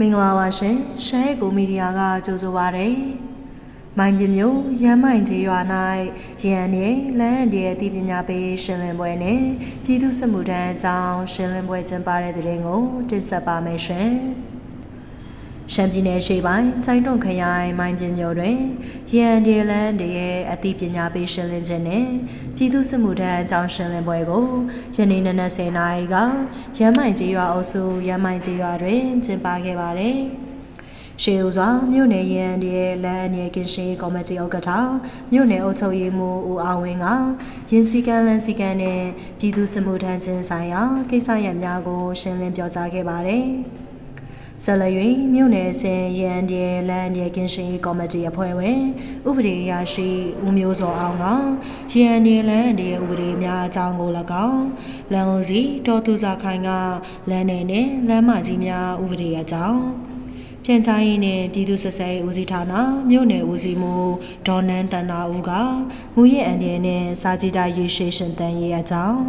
မင်္ဂလာပါရှင်ရှမ်းကိုမီဒီယာကကြိုဆိုပါရယ်မိုင်းပြမျိုးရမ်းမိုင်ကြီးရွာ၌ရန်နေလမ်းအတည်းအသိပညာပေးရှင်းလင်းပွဲနဲ့ပြည်သူ့စစ်မှုထမ်းအကြောင်းရှင်းလင်းပွဲကျင်းပတဲ့တဲ့ရင်ကိုတင်ဆက်ပါမယ်ရှင် ရှမ်းပြည်နယ်ရှေ့ပိုင်းစိုင်းတုံခရိုင်မိုင်းပြမျိုးတွင်ရန်ဒီလန်တရဲ့အသိပညာပေးရှင်းလင်းခြင်းနဲ့ပြည်သူ့စစ်မှုထမ်းအကြောင်းရှင်းလင်းပွဲကိုယနေ့နနက်10:00နာရီကရမ်းမိုင်ကြီးရွာအုပ်စုရမ်းမိုင်ကြီးရွာတွင်ကျင်းပခဲ့ပါတယ်။ရှေးဦးစွာမြို့နယ်ရန်ဒီရဲ့လမ်းအနေကင်းရှင်းကော်မတီဥက္ကဋ္ဌမြို့နယ်အုပ်ချုပ်ရေးမှူးဦးအောင်ဝင်းကရင်းစည်းကမ်းလမ်းစည်းကမ်းနဲ့ပြည်သူ့စစ်မှုထမ်းခြင်းဆိုင်ရာကိစ္စရပ်များကိုရှင်းလင်းပြောကြားခဲ့ပါတယ်။ ဆက်လက်၍မြို့နယ်ဆင်ရန်ဒီလန်ဒီကင်းရှင်းကော်မတီအဖွဲ့ဝင်ဥပဒေရရှိဦးမျိုးစောအောင်ကရန်ဒီလန်ဒီဥပဒေများအကြောင်းကို၎င်းလန်ဦးစီတော်သူစာခိုင်ကလန်နယ်နဲ့လမ်းမကြီးများဥပဒေအကြောင်းပြန်ကြားရေးနဲ့ပြည်သူ့ဆက်ဆံရေးဦးစီးဌာနမြို့နယ်ဦးစီးမှုဒေါ်နန်းတန်နာဦးကမူရဲ့အန်ဒီနဲ့စာကြည့်တာရေရှည်ရှင်တန်ရေးအကြောင်း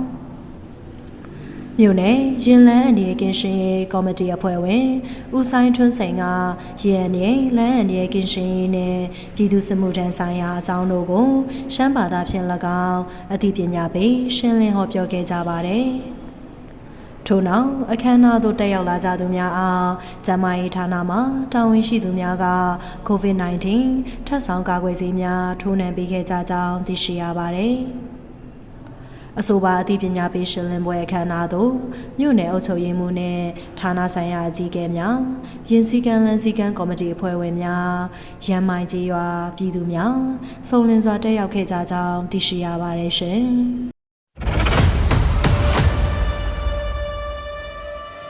မြို့နယ်ရင်လန်းအန်ဒီကင်းရှင်ရေးကော်မတီအဖွဲ့ဝင်ဦးဆိုင်ထွန်းစိန်ကရန်နယ်လန်းအန်ဒီကင်းရှင်ရေးနဲ့ပြည်သူ့စစ်မှုထမ်းဆိုင်ရာအကြောင်းတို့ကိုရှမ်းဘာသာဖြင့်၎င်းအသိပညာပေးရှင်းလင်းဟောပြောခဲ့ကြပါတယ်။ထို့နောက်အခမ်းအနားသို့တက်ရောက်လာကြသူများအားကျန်းမာရေးဌာနမှတာဝန်ရှိသူများက COVID-19 ထပ်ဆောင်ကာကွယ်ဆေးများထိုးနှံပေးခဲ့ကြကြောင်းသိရှိရပါတယ်။ အဆိုပါအသိပညာပေးရှင်းလင်းပွဲအခမ်းအနားသို့မြို့နယ်အုပ်ချုပ်ရေးမှူးနဲ့ဌာနဆိုင်ရာအကြီးအကဲများရင်းစည်းကမ်းလမ်းစည်းကမ်းကော်မတီအဖွဲ့ဝင်များရန်မိုင်ကြီးရွာပြည်သူများစုံလင်စွာတက်ရောက်ခဲ့ကြကြောင်းသိရှိရပါတယ်ရှင်။